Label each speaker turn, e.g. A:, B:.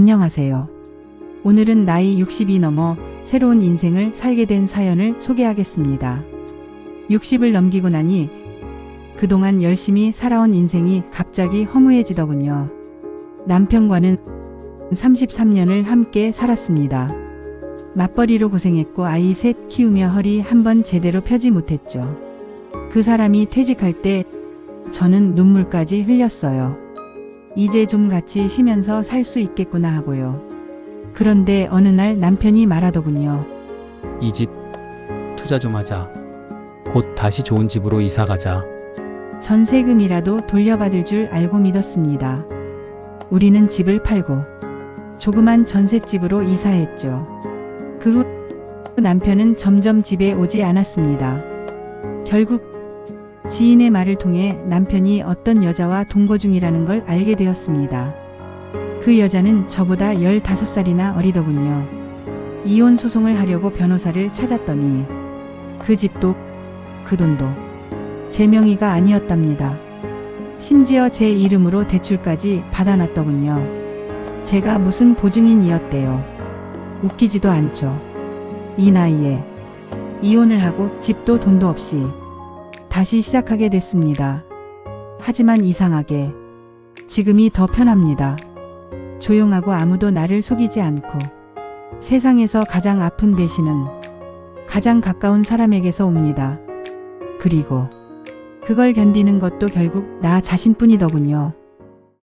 A: 안녕하세요. 오늘은 나이 60이 넘어 새로운 인생을 살게 된 사연을 소개하겠습니다. 60을 넘기고 나니 그동안 열심히 살아온 인생이 갑자기 허무해지더군요. 남편과는 33년을 함께 살았습니다. 맞벌이로 고생했고 아이 셋 키우며 허리 한 번 제대로 펴지 못했죠. 그 사람이 퇴직할 때 저는 눈물까지 흘렸어요. 이제 좀 같이 쉬면서 살 수 있겠구나 하고요. 그런데 어느 날 남편이 말하더군요.
B: 이 집 투자 좀 하자. 곧 다시 좋은 집으로 이사 가자.
A: 전세금이라도 돌려받을 줄 알고 믿었습니다. 우리는 집을 팔고 조그만 전셋집으로 이사했죠. 그 후 남편은 점점 집에 오지 않았습니다. 결국 지인의 말을 통해 남편이 어떤 여자와 동거 중이라는 걸 알게 되었습니다. 그 여자는 저보다 15살이나 어리더군요. 이혼 소송을 하려고 변호사를 찾았더니 그 집도 그 돈도 제 명의가 아니었답니다. 심지어 제 이름으로 대출까지 받아놨더군요. 제가 무슨 보증인이었대요. 웃기지도 않죠. 이 나이에 이혼을 하고 집도 돈도 없이 다시 시작하게 됐습니다. 하지만 이상하게 지금이 더 편합니다. 조용하고 아무도 나를 속이지 않고 세상에서 가장 아픈 배신은 가장 가까운 사람에게서 옵니다. 그리고 그걸 견디는 것도 결국 나 자신뿐이더군요.